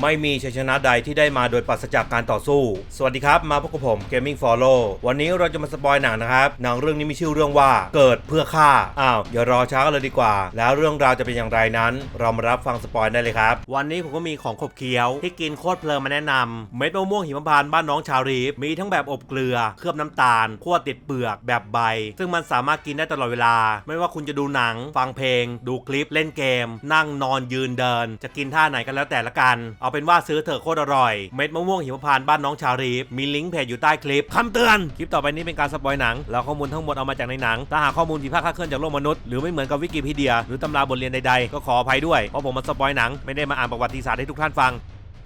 ไม่มีชัยชนะใดที่ได้มาโดยปราศจากการต่อสู้ สวัสดีครับ มาพบกับผม Gaming Follow วันนี้เราจะมาสปอยหนังนะครับ หนังเรื่องนี้มีชื่อเรื่องว่าเกิดเพื่อฆ่า อ้าวอย่ารอช้ากันเลยดีกว่า แล้วเรื่องราวจะเป็นอย่างไรนั้น เรามารับฟังสปอยได้เลยครับ วันนี้ผมก็มีของขบเคี้ยวที่กินโคตรเพลินมาแนะนำเม็ดมะม่วงหิมพานต์บ้านน้องชาวรีฟมีทั้งแบบอบเกลือ เคลือบน้ำตาลคั่วติดเปลือกแบบใบ ซึ่งมันสามารถกินได้ตลอดเวลา ไม่ว่าคุณจะดูหนัง ฟังเพลง ดูคลิปเล่นเกม นั่งนอนยืนเดิน จะกินท่าไหนกันแล้วแต่ละกันเอาเป็นว่าซื้อเถอะโคตรอร่อย เม็ดมะม่วงหิมพานต์บ้านน้องชาวรีฟมีลิงก์เพจอยู่ใต้คลิปคำเตือน คลิปต่อไปนี้เป็นการสปอยหนัง แล้วข้อมูลทั้งหมดเอามาจากในหนัง ถ้าหากข้อมูลผิดพลาดคลาดเคลื่อนจากโลกมนุษย์ หรือไม่เหมือนกับวิกิพีเดีย หรือตำราบทเรียนใดๆ ก็ขออภัยด้วย เพราะผมมาสปอยหนัง ไม่ได้มาอ่านประวัติศาสตร์ให้ทุกท่านฟัง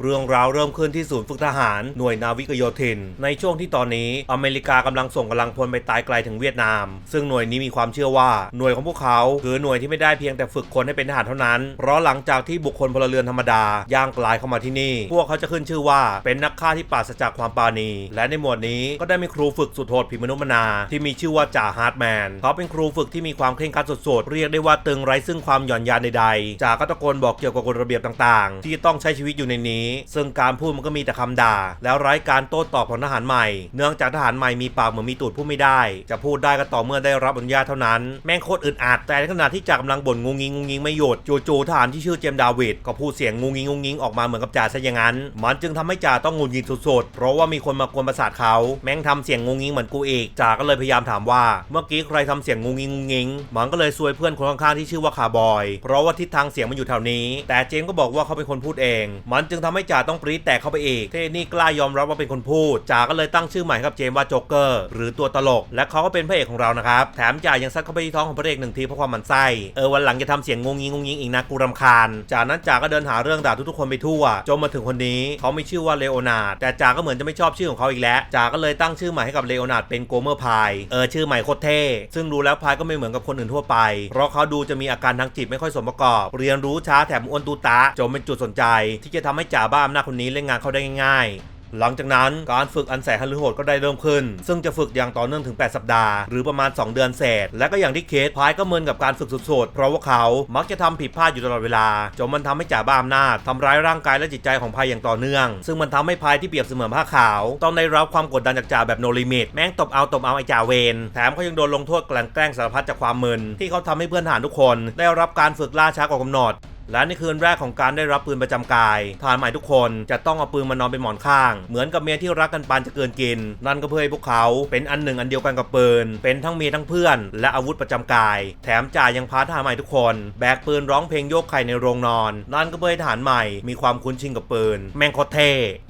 เรื่องราวเริ่มขึ้นที่ศูนย์ฝึกทหารหน่วยนาวิกโยธิน ในช่วงที่ตอนนี้อเมริกากำลังส่งกำลังพลไปตายไกลถึงเวียดนาม ซึ่งหน่วยนี้มีความเชื่อว่าหน่วยของพวกเขาคือหน่วยที่ไม่ได้เพียงแต่ฝึกคนให้เป็นทหารเท่านั้น เพราะหลังจากที่บุคคลพลเรือนธรรมดาย่างกลายเข้ามาที่นี่ พวกเขาจะขึ้นชื่อว่าเป็นนักฆ่าที่ปราศจากความปาณี และในหมวดนี้ก็ได้มีครูฝึกสุดโหดผิมนุษย์มนา ที่มีชื่อว่าจ่าฮาร์ดแมนเขาเป็นครูฝึกที่มีความเคร่งครัดสุดๆเรียกได้ว่าตึงไร้ซึ่งความหย่อนยานใดๆจ่าก็ตะโกนบอกเกี่ยวกับกฎระเบียบต่างๆ ที่ต้องใช้ชีวิตอยู่ในนี้ซึ่งการพูดมันก็มีแต่คำด่า แล้วไร้การโต้ตอบของทหารใหม่ เนื่องจากทหารใหม่มีปากเหมือนมีตูดพูดไม่ได้ จะพูดได้ก็ต่อเมื่อได้รับอนุญาตเท่านั้น แม่งโคตรอึดอัด แต่ในขณะที่จ่ากำลังบ่นงูงิงงูงิงไม่หยุดจู่ๆทหารที่ชื่อเจมดาวิดก็พูดเสียงงูงิงงูงิงออกมาเหมือนกับจ่าซะอย่างนั้น มันจึงทำให้จ่าต้องงุนงิงสุดๆ เพราะว่ามีคนมากวนประสาทเขาแม่งทำเสียงงูงิงเหมือนกูอีกจ่าก็เลยพยายามถามว่า เมื่อกี้ใครทำเสียงงูงิงงูงิงมันก็เลยซวยเพื่อนคนข้างๆที่ชื่อว่าคาบอย เพราะว่าทิศทางเสียงมันอยู่แถวนี้ แต่เจมก็บอกว่าเขาเป็นคนพูดเอง มันจึงทำให้จ่าต้องปรี๊ดแตกเข้าไปอีก เทนี่กล้ายอมรับว่าเป็นคนพูดจ่าก็เลยตั้งชื่อใหม่ให้กับเจมส์ว่าโจ๊กเกอร์หรือตัวตลก และเขาก็เป็นพระเอกของเรานะครับ แถมจ่ายังซัดเข้าไปที่ท้องของพระเอกหนึ่งทีเพราะความมันไส้เออวันหลังจะทำเสียงงงงิงงงงิงอีกนะกูรำคาญ จากนั้นจ่าก็เดินหาเรื่องด่าทุกๆคนไปทั่วจนมาถึงคนนี้เขาไม่ชื่อว่าเลโอนาร์ดแต่จ่าก็เหมือนจะไม่ชอบชื่อของเขาอีกแล้วจ่าก็เลยตั้งชื่อใหม่ให้กับเลโอนาร์ดเป็นโกเมอร์พายเออชื่อใหม่โคตรเท่ซึ่งดูแล้วพายก็ไม่เหมือนกับคนอื่นทั่วไป เพราะเขาดูจะมีอาการทางจิตไม่ค่อยสมประกอบ เรียนรู้ช้าแถมอ้วนตูตะจนเป็นจุดสนใจ ที่จะทำให้จ่าบ้าอำนาจคนนี้เล่นงานเขาได้ง่ายหลังจากนั้นการฝึกอันแสนหฤโหดก็ได้เริ่มขึ้น ซึ่งจะฝึกอย่างต่อเนื่องถึง 8 สัปดาห์ หรือประมาณ 2 เดือนเศษ และก็อย่างที่เคสพายก็เมินกับการฝึกสุดๆ เพราะว่าเขามักจะทำผิดพลาดอยู่ตลอดเวลา จนมันทำให้จ่าบ้าอำนาจทำร้ายร่างกายและจิตใจของพายอย่างต่อเนื่อง ซึ่งมันทำให้พายที่เปรียบเสมือนผ้าขาว ต้องได้รับความกดดันจากจ่าแบบโนลิมิต แม่งตบเอาตบเอาไอ้จ่าเวนแถมเขายังโดนลงโทษแกล้งสารพัดจากความมึนที่เขาทำให้เพื่อนทหารทุกคน ได้รับการฝึกล่าช้ากว่ากำหนด และในคืนแรกของการได้รับปืนประจำกายทหารใหม่ทุกคนจะต้องเอาปืนมานอนเป็นหมอนข้าง เหมือนกับเมียที่รักกันปานจะเกินกิน นั่นก็เพื่อให้พวกเขาเป็นอันหนึ่งอันเดียวกันกับปืน เป็นทั้งเมียทั้งเพื่อน และอาวุธประจำกาย แถมจ่ายยังพาทหารใหม่ทุกคน แบกปืนร้องเพลงโยกไข่ในโรงนอน นั่นก็เพื่อให้ทหารใหม่มีความคุ้นชินกับปืน แมงคตรเท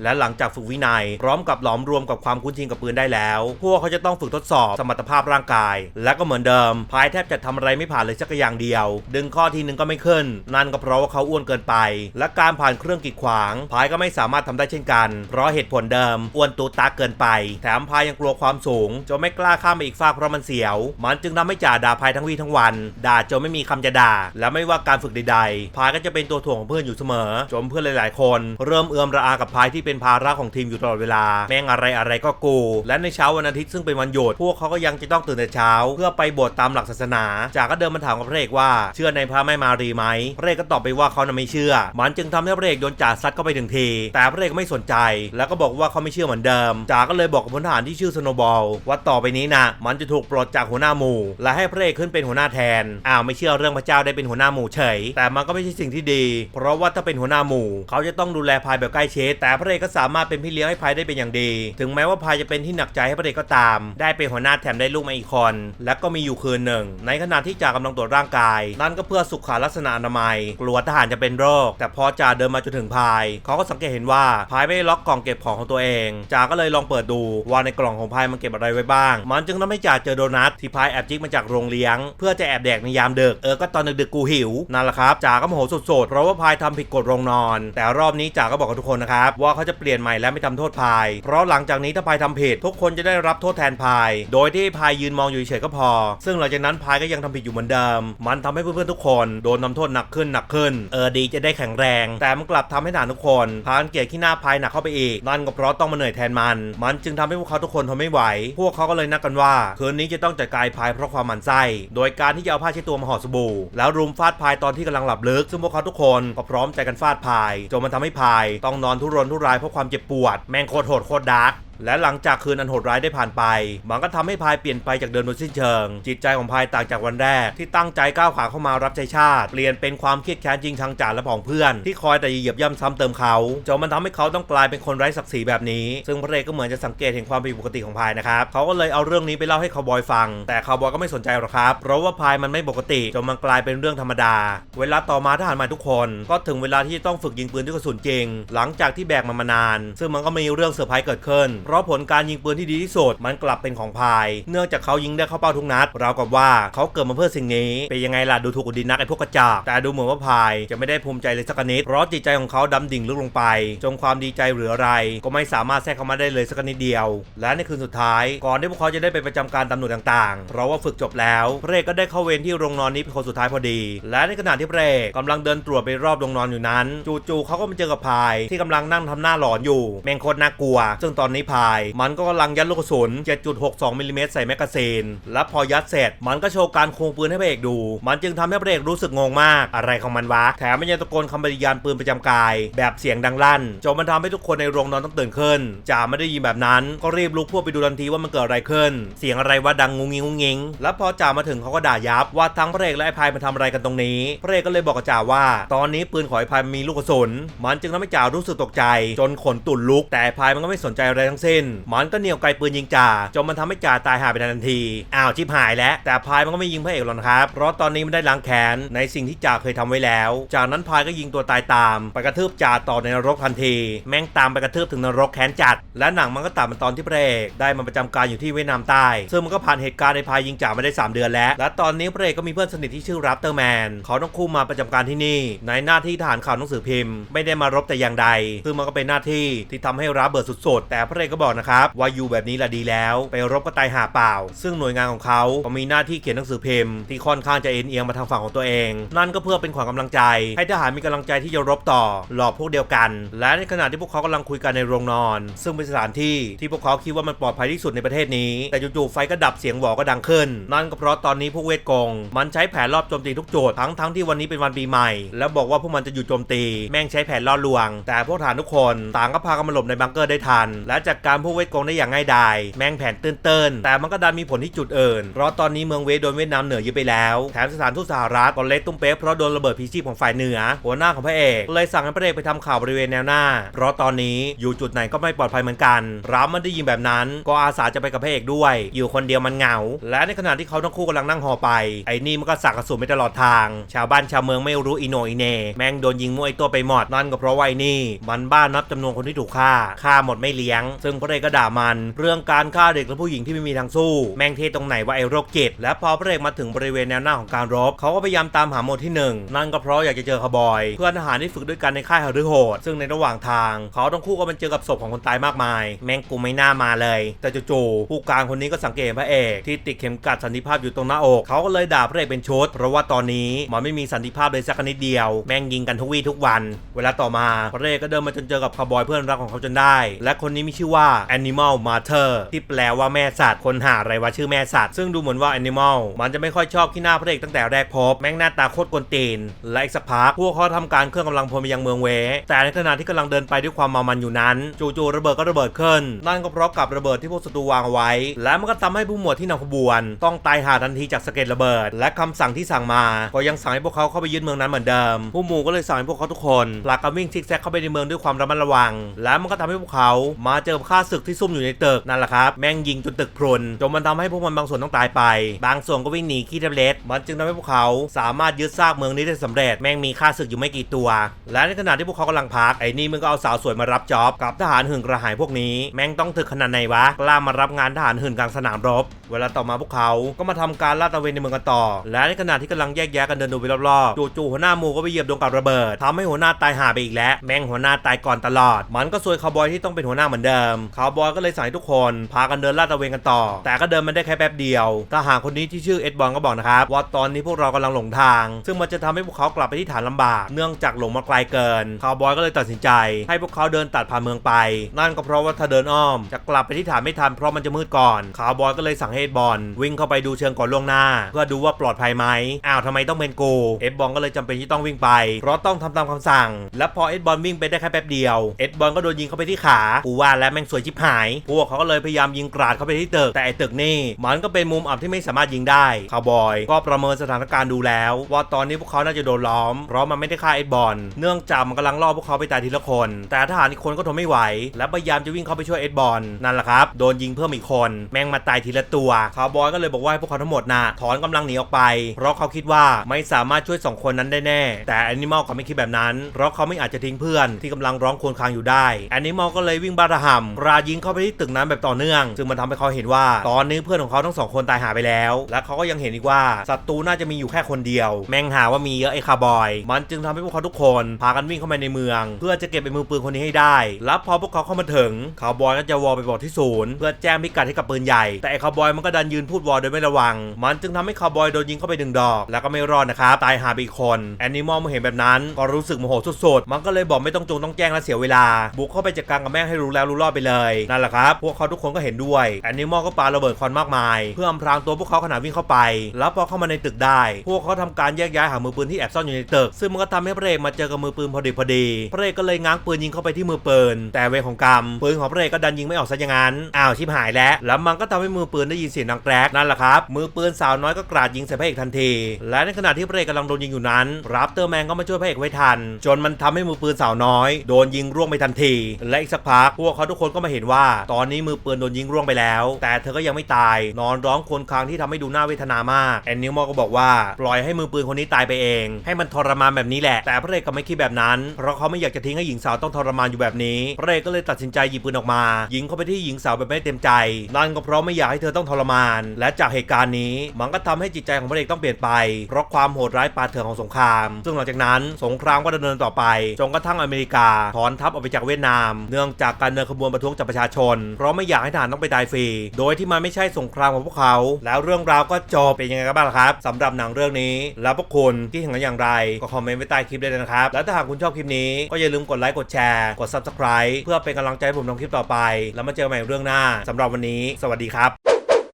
และหลังจากฝึกวินัย พร้อมกับหลอมรวมกับความคุ้นชินกับปืนได้แล้ว พวกเขาจะต้องฝึกทดสอบสมรรถภาพร่างกาย และก็เหมือนเดิมพายแทบจะทำอะไรไม่ผ่านเลยสักอย่างเดียว ดึงข้อทีนึงก็ไม่ขึ้น นั่นก็เพราะว่าเขาอ้วนเกินไป และการผ่านเครื่องกีดขวาง พายก็ไม่สามารถทำได้เช่นกัน เพราะเหตุผลเดิม อ้วนตูตาเกินไป แถมพายยังกลัวความสูงจนไม่กล้าข้ามไปอีกฟากเพราะมันเสียว มันจึงทำให้จ่าด่าพายทั้งวี่ทั้งวัน ด่าจนไม่มีคำจะด่า และไม่ว่าการฝึกใดๆ พายก็จะเป็นตัวถ่วงของเพื่อนอยู่เสมอ จนเพื่อนหลาย ๆ คน เริ่มเอื้อมระอากับพายที่เป็นภาระของทีมอยู่ตลอดเวลา แม่งอะไรอะไรก็กู และในเช้าวันอาทิตย์ซึ่งเป็นวันหยุดพวกเขาก็ยังจะต้องตื่นแต่เช้า เพื่อไปบวชตามหลักศาสนาจ่าก็เดินมาถามกับพระเอกว่า เชื่อในพระแม่มารีไหมพระเอกก็ตอบไปว่าเขาน่ะไม่เชื่อ มันจึงทำให้พระเอกโดนจ่าซัดเข้าไปถึงที แต่พระเอกไม่สนใจ แล้วก็บอกว่าเขาไม่เชื่อเหมือนเดิม จ่าก็เลยบอกกับพลทหารที่ชื่อสโนบอลว่าต่อไปนี้นะมันจะถูกปลดจากหัวหน้าหมู่ และให้พระเอกขึ้นเป็นหัวหน้าแทน อ้าวไม่เชื่อเรื่องพระเจ้าได้เป็นหัวหน้าหมู่เฉย แต่มันก็ไม่ใช่สิ่งที่ดี เพราะว่าถ้าเป็นหัวหน้าหมู่ เขาจะต้องดูแลพายแบบใกล้ชิด แต่พระเอกก็สามารถเป็นพี่เลี้ยงให้พายได้เป็นอย่างดี ถึงแม้ว่าพายจะเป็นที่หนักใจให้พระเอกก็ตาม ได้เป็นหัวหน้าแถมได้ลูกมาอีกคน และก็มีอยู่คืนหนึ่ง ในขณะที่จ่ากำลังตรวจร่างกาย นั่นก็เพื่อสุขลักษณะอนามัยกลัวทหารจะเป็นโรค แต่พอจ่าเดินมาจนถึงพายเขาก็สังเกตเห็นว่าพายไม่ได้ล็อกกล่องเก็บของของตัวเองจ่าก็เลยลองเปิดดูว่าในกล่องของพายมันเก็บอะไรไว้บ้าง มันจึงทำให้จ่าเจอโดนัทที่พายแอบจิกมาจากโรงเลี้ยง เพื่อจะแอบแดกในยามดึกเออก็ตอนดึกๆกูหิวนั่นแหละครับจ่าก็โมโหสุดๆเพราะว่าพายทำผิดกฎโรงนอน แต่รอบนี้จ่าก็บอกกับทุกคนนะครับว่าเขาจะเปลี่ยนใหม่และไม่ทำโทษพาย เพราะหลังจากนี้ถ้าพายทำผิด ทุกคนจะได้รับโทษแทนพาย โดยที่พายยืนมองอยู่เฉยก็พอ ซึ่งหลังจากนั้นพายก็ยังทำผิดอยู่เหมือนเดิม มันทำให้เพื่อนๆทุกคนโดนทำโทษหนักขึ้นหนักขึ้นเออดีจะได้แข็งแรง แต่มันกลับทำให้ทหารทุกคนพานเกียรติขี้หน้าพายหนักเข้าไปอีกนั่นก็เพราะต้องมาเหนื่อยแทนมัน มันจึงทำให้พวกเขาทุกคนทนไม่ไหว พวกเขาก็เลยนัดกันว่า คืนนี้จะต้องจัดการพายเพราะความหมันไส้โดยการที่จะเอาผ้าเช็ดตัวมาห่อสบู่ แล้วรุมฟาดพายตอนที่กำลังหลับลึก ซึ่งพวกเขาทุกคนก็พร้อมใจกันฟาดพายจนมันทำให้พาย ต้องนอนทุรนทุรายเพราะความเจ็บปวด แมงโคตรโหดโคตรดาร์ก และหลังจากคืนอันโหดร้ายได้ผ่านไป มันก็ทำให้พายเปลี่ยนไปจากเดิมโดยสิ้นเชิง จิตใจของพายต่างจากวันแรก ที่ตั้งใจก้าวขาเข้ามารับใช้ชาติ เปลี่ยนเป็นความเครียดแค้นจริงชังจ่าและผองเพื่อน ที่คอยแต่เหยียบย่ำซ้ำเติมเขาจนมันทำให้เขาต้องกลายเป็นคนไร้ศักดิ์ศรีแบบนี้ ซึ่งพระเอกก็เหมือนจะสังเกตเห็นความผิดปกติของพายนะครับเขาก็เลยเอาเรื่องนี้ไปเล่าให้คาวบอยฟัง แต่คาวบอยก็ไม่สนใจหรอกครับเพราะว่าพายมันไม่ปกติจนมันกลายเป็นเรื่องธรรมดา เวลาต่อมาทหารใหม่ทุกคน ก็ถึงเวลาที่จะต้องฝึกยิงปืนด้วยกระสุนจริง หลังจากที่แบกมันมานาน ซึ่งมันก็มีเรื่องเซอร์ไพรส์เกิดขึ้นเพราะผลการยิงปืนที่ดีที่สุดมันกลับเป็นของพาย เนื่องจากเขายิงได้เข้าเป้าทุกนัดเรากับว่าเขาเกิดมาเพื่อสิ่งนี้ เป็นยังไงล่ะดูถูกอุดินนักไอ้พวกกระจอกแต่ดูเหมือนว่าพายจะไม่ได้ภูมิใจเลยสักนิดเพราะจิตใจของเขาดำดิ่งลึกลงไป จนความดีใจหรืออะไร ก็ไม่สามารถแทรกเข้ามาได้เลยสักนิดเดียว และในคืนสุดท้าย ก่อนที่พวกเขาจะได้ไปประจำการตามหน่วยต่างๆ เพราะว่าฝึกจบแล้วพรกก็ได้เข้าเวรที่โรงนอนนี้เป็นคนสุดท้ายพอดี และในขณะที่พรกกำลังเดินตรวจไปรอบโรงนอนอยู่นั้น จู่ๆเขาก็มาเจอกับพายที่กำลังนั่งทำหน้าหลอนอยู่แมงโคตรน่ากลัว ซึ่งตอนนี้พาย มันก็กำลังยัดลูกกระสุน 7.62มิลลิเมตรใส่แมกกาซีน และพอยัดเสร็จ มันก็โชว์การควงปืนให้พระเอกดู มันจึงทำให้พระเอกรู้สึกงงมาก อะไรของมันวะ แถมมันยังตะโกนคำปฏิญาณปืนประจำกาย แบบเสียงดังลั่น จนมันทำให้ทุกคนในโรงนอนต้องตื่นขึ้นจ่าไม่ได้ยินแบบนั้น ก็รีบลุกพวกไปดูทันทีว่ามันเกิดอะไรขึ้น เสียงอะไรว่าดังงุงงิงงุงงิง แล้วพอจ่ามาถึงเขาก็ด่ายับว่าทั้งพระเอกและไอ้พายมาทำอะไรกันตรงนี้ พระเอกก็เลยบอกกับจ่าว่า ตอนนี้ปืนของไอ้พายมีลูกกระสุน มันจึงทำให้จ่ารู้สึกตกใจ จนขนตุ่นลุก แต่ไอ้พายมันก็ไม่สนใจอะไรทั้งสิ้นหมันก็เหนี่ยวไกลปืนยิงจ่าจนมันทำให้จ่าตายหายไปทันทีอ้าวชิบหายแล้ว แต่พายมันก็ไม่ยิงพระเอกหรอกนะครับ เพราะตอนนี้มันได้ล้างแค้นในสิ่งที่จ่าเคยทำไว้แล้ว จากนั้นพายก็ยิงตัวตายตาม ไปกระทืบจ่าต่อในนรกทันที แม่งตามไปกระทืบถึงนรกแค้นจัด และหนังมันก็ตัดมาตอนที่พระเอกได้มาประจำการอยู่ที่เวียดนามใต้ซึ่งมันก็ผ่านเหตุการณ์ในพายยิงจ่ามาได้ 3 เดือนแล้ว และตอนนี้พระเอกก็มีเพื่อนสนิทที่ชื่อรับเตอร์แมนเขาต้องคู่มาประจำการที่นี่ ในหน้าที่ทหารข่าวหนังสือพิมพ์ ไม่ได้มารบแต่อย่างใดซึ่งมันก็เป็นหน้าที่ที่ทำให้รับเบิดสุดๆ แต่พระเอกก็บอกนะครับว่าอยู่แบบนี้แหละดีแล้ว ไปรบก็ตายหาเปล่า ซึ่งหน่วยงานของเขาก็มีหน้าที่เขียนหนังสือพิมพ์ที่ค่อนข้างจะเอ็นเอียงมาทางฝั่งของตัวเอง นั่นก็เพื่อเป็นขวัญกำลังใจ ให้ทหารมีกำลังใจที่จะรบต่อ หลอกพวกเดียวกัน และในขณะที่พวกเขากำลังคุยกันในโรงนอน ซึ่งเป็นสถานที่ที่พวกเขาคิดว่ามันปลอดภัยที่สุดในประเทศนี้ แต่จู่ๆไฟก็ดับเสียงหวอก็ดังขึ้น นั่นก็เพราะตอนนี้พวกเวทกง มันใช้แผนรอบโจมตีทุกโจดทั้งทั้งที่วันนี้เป็นวันปีใหม่ แล้วบอกว่าพวกมันจะหยุดโจมตี แม่งใช้แผนล่อลวง แต่พวกทหารทุกคนต่างก็พากันมาหลบในบังเกอร์ได้ทัน และจัดกการพวกเวทกงได้อย่างง่ายดาย แมงแผนเตื้นๆ แต่มันก็ดันมีผลที่จุดอื่น เพราะตอนนี้เมืองเวทโดนเวียดนามเหนือยึดไปแล้ว แถมสถานทูตสหรัฐก็เละตุ้มเป๊ะเพราะโดนระเบิดพีชีพของฝ่ายเหนือ หัวหน้าของพระเอกเลยสั่งให้พระเอกไปทำข่าวบริเวณแนวหน้า เพราะตอนนี้อยู่จุดไหนก็ไม่ปลอดภัยเหมือนกันร้ามันได้ยินแบบนั้นก็อาสาจะไปกับพระเอกด้วย อยู่คนเดียวมันเหงา และในขณะที่เขาทั้งคู่กำลังนั่งหอไป ไอ้นี่มันก็สักกระสุนไปตลอดทาง ชาวบ้านชาวเมืองไม่รู้อีโนอีเน แม่งโดนยิงมั่วไอ้ตัวไปหมดนั่นก็เพราะว่าไอ้นี่ มันบ้านับจำนวนคนที่ถูกฆ่าฆ่าหมดไม่เลี้ยง ซึ่งพระเอกก็ด่ามัน เรื่องการฆ่าเด็กและผู้หญิงที่ไม่มีทางสู้ แม่งเทตรงไหนว่าไอ้โรคจิตและพอพระเอกมาถึงบริเวณแนวหน้าของการรบเขาก็พยายามตามหาโมดที่หนึ่งนั่นก็เพราะอยากจะเจอคาบอย เพื่อนทหารที่ฝึกด้วยกันในค่ายฮารุโหด ซึ่งในระหว่างทาง เขาต้องคู่ก็มันเจอกับศพของคนตายมากมาย แม่งกูไม่น่ามาเลย แต่จู่ๆผู้การคนนี้ก็สังเกตพระเอกที่ติดเข็มกัดสันติภาพอยู่ตรงหน้าอกเขาก็เลยด่าพระเอกเป็นชุดเพราะว่าตอนนี้มันไม่มีสันติภาพเลยสักนิดเดียว แม่งยิงกันทุกวี่ทุกวัน เวลาต่อมาพระเอกก็เดินมาจนเจอกับคาบอยเพื่อนรักของเขาจนได้ และคนนี้มีชื่อว่า่า Animal Mother ที่แปลว่าแม่สัตว์คนหาอะไรว่าชื่อแม่สัตว์ ซึ่งดูเหมือนว่า Animal มันจะไม่ค่อยชอบขี้หน้าพระเอกตั้งแต่แรกพบ แม่งหน้าตาโคตรกวนตีน และอีกสักพักพวกเขาทำการเครื่องกำลังพลไปยังเมืองเว แต่ในขณะที่กำลังเดินไปด้วยความเมามันอยู่นั้น จู่ๆระเบิดก็ระเบิดขึ้น นั่นก็เพราะกับระเบิดที่พวกศัตรูวางเอาไว้ และมันก็ทำให้ผู้หมวดที่นำขบวน ต้องตายหาทันทีจากสะเก็ดระเบิด และคำสั่งที่สั่งมา ก็ยังสั่งให้พวกเขาเข้าไปยึดเมืองนั้นเหมือนเดิม ผู้หมู่ก็เลยสั่งให้พวกเขาทุกคนผลักกันวิ่งซิกแซกเข้าไปในเมืองด้วยความระมัดระวัง และมันก็ทำให้พวกเขามาเจอข้าศึกที่ซุ่มอยู่ในตึกนั่นแหละครับแม่งยิงจนตึกพรุนจนมันทำให้พวกมันบางส่วนต้องตายไป บางส่วนก็วิ่งหนีขี้เทเลสมันจึงทำให้พวกเขาสามารถยึดซากเมืองนี้ได้สำเร็จแม่งมีข้าศึกอยู่ไม่กี่ตัว และในขณะที่พวกเขากำลังพักไอ้นี่มึงก็เอาสาวสวยมารับจ็อบกับทหารหื่นกระหายพวกนี้ แม่งต้องถึกขนาดไหนวะกล้ามารับงานทหารหื่นกลางสนามรบ เวลาต่อมาพวกเขาก็มาทำการลาดตระเวนในเมืองกันต่อ และในขณะที่กำลังแยกแยะกันเดินดูไปรอบๆจู่ๆหัวหน้าหมู่ก็ไปเหยียบโดนกับระเบิดทำให้หัวหน้าตายหาไปอีกแล้ว แม่งหัวหน้าตายก่อนตลอด มันก็ซวยคาวบอยที่ต้องเป็นหัวหน้าเหมือนเดิมมคาวบอยก็เลยสั่งให้ทุกคนพากันเดินลาดตระเวนกันต่อ แต่ก็เดินมาได้แค่แป๊บเดียวทหารคนนี้ที่ชื่อเอ็ดบอลก็บอกนะครับว่าตอนนี้พวกเรากำลังหลงทาง ซึ่งมันจะทำให้พวกเขากลับไปที่ฐานลำบาก เนื่องจากหลงมาไกลเกินคาวบอยก็เลยตัดสินใจ ให้พวกเขาเดินตัดผ่านเมืองไป นั่นก็เพราะว่าถ้าเดินอ้อม จะกลับไปที่ฐานไม่ทันเพราะมันจะมืดก่อนคาวบอยก็เลยสั่งให้เอ็ดบอลวิ่งเข้าไปดูเชิงก่อนล่วงหน้า เพื่อดูว่าปลอดภัยไหมอ้าวทำไมต้องเป็นกูเอ็ดบอลก็เลยจำเป็นที่ต้องวิ่งไป เพราะต้องทำตามคำสั่ง และพอเอ็ดบอลวิ่งไปได้แค่แป๊บเดียวเอ็ดบอลก็โดนยิงเข้าไปที่ขากูว่าแล้วแม่งสวยชิบหาย พวกเขาก็เลยพยายามยิงกราดเข้าไปที่ตึก แต่ไอ้ตึกนี่มันก็เป็นมุมอับที่ไม่สามารถยิงได้คาวบอย ก็ประเมินสถานการณ์ดูแล้ว ว่าตอนนี้พวกเขาน่าจะโดนล้อม เพราะมันไม่ได้ฆ่าเอ็ดบอล เนื่องจากมันกำลังล่อพวกเขาไปตายทีละคน แต่ทหารอีกคนก็ทนไม่ไหว และพยายามจะวิ่งเข้าไปช่วยเอ็ดบอลนั่นแหละครับ โดนยิงเพิ่มอีกคน แม่งมาตายทีละตัวคาวบอยก็เลยบอกว่าให้พวกเขาทั้งหมดน่ะถอนกำลังหนีออกไป เพราะเขาคิดว่าไม่สามารถช่วยสองคนนั้นได้แน่ แต่แอนิมอลเขาไม่คิดแบบนั้น เพราะเขาไม่อาจจะทิ้งเพื่อนที่กำลังร้องครวญครางอยู่ได้แอนิมอลก็เลยวิ่งบาระห่ำรายิงเข้าไปที่ตึกนั้นแบบต่อเนื่อง ซึ่งมันทำให้เขาเห็นว่า ตอนนี้เพื่อนของเขาทั้งสองคนตายหายไปแล้ว และเขาก็ยังเห็นอีกว่าศัตรูน่าจะมีอยู่แค่คนเดียว แม่งหาว่ามีเยอะไอ้คาร์บอย มันจึงทำให้พวกเขาทุกคนพากันวิ่งเข้ามาในเมือง เพื่อจะเก็บไอ้มือปืนคนนี้ให้ได้ แล้วพอพวกเขาเข้ามาถึงคาร์บอยก็จะวอลไปบอกที่ศูนย์เพื่อแจ้งพิกัดให้กับปืนใหญ่ แต่ไอ้คาร์บอยมันก็ดันยืนพูดวอลโดยไม่ระวัง มันจึงทำให้คาร์บอยโดนยิงเข้าไปหนึ่งดอก แล้วก็ไม่รอดนะครับตายหาไปอีกคนแอนิมอลมื่อเห็นแบบนั้นก็รู้สึกโมโหสุดๆมันก็เลยบอกไม่ต้องจงต้องแจ้งและเสียเวลาบุกเข้าไปจัดการกับแม่งให้รู้แล้วรู้รอดไปเลยนั่นแหละครับ พวกเขาทุกคนก็เห็นด้วยแอนิมอลก็ปาระเบิดควันมากมาย เพื่ออำพรางตัวพวกเขาขณะวิ่งเข้าไป แล้วพอเข้ามาในตึกได้ พวกเขาทำการแยกย้ายหามือปืนที่แอบซ่อนอยู่ในตึก ซึ่งมันก็ทำให้พระเอกมาเจอกับมือปืนพอดีพอดีพระเอกก็เลยง้างปืนยิงเข้าไปที่มือปืน แต่เวรของกรรมปืนของพระเอกก็ดันยิงไม่ออกซะอย่างนั้นอ้าวชิบหายแล้วแล้วมันก็ทำให้มือปืนได้ยินเสียงดังแกรกนั่นแหละครับมือปืนสาวน้อยก็กราดยิงใส่พระเอกทันที และในขณะที่พระเอกกำลังโดนยิงอยู่นั้นรับเตอร์แมนก็มาช่วยพระเอกไว้ทัน จนมันทำให้มือปืนสาวน้อย โดนยิงร่วงไปทันที และอีกสักพักพวกเขาทุกคนก็มาเห็นว่า ตอนนี้มือปืนโดนยิงร่วงไปแล้ว แต่เธอก็ยังไม่ตาย นอนร้องครวญครางที่ทำให้ดูน่าเวทนามากแอนนิวมอก็บอกว่าปล่อยให้มือปืนคนนี้ตายไปเอง ให้มันทรมานแบบนี้แหละ แต่พระเอกก็ไม่คิดแบบนั้น เพราะเขาไม่อยากจะทิ้งให้หญิงสาวต้องทรมานอยู่แบบนี้ พระเอกก็เลยตัดสินใจหยิบปืนออกมา ยิงเข้าไปที่หญิงสาวแบบไม่เต็มใจ นั่นก็เพราะไม่อยากให้เธอต้องทรมาน และจากเหตุการณ์นี้มันก็ทำให้จิตใจของพระเอกต้องเปลี่ยนไป เพราะความโหดร้ายปาเถื่อนของสงคราม ซึ่งหลังจากนั้นสงครามก็ดำเนินต่อไป จนกระทั่งอเมริกาถอนทัพออกไปจากเวียดนาม เนื่องจากการเดินขบวนประท้วงจากประชาชน เพราะไม่อยากให้ทหารต้องไปตายฟรี โดยที่มันไม่ใช่สงครามของพวกเขา แล้วเรื่องราวก็จบเป็นยังไงกันบ้างละครับสำหรับหนังเรื่องนี้ แล้วพวกคุณที่เห็นกันอย่างไร ก็คอมเมนต์ไว้ใต้คลิปได้เลยนะครับ แล้วถ้าหากคุณชอบคลิปนี้ก็อย่าลืมกดไลค์กดแชร์กด subscribe เพื่อเป็นกำลังใจให้ผมทำคลิปต่อไป แล้วมาเจอกันใหม่เรื่องหน้าสำหรับวันนี้ สวัสดีครับ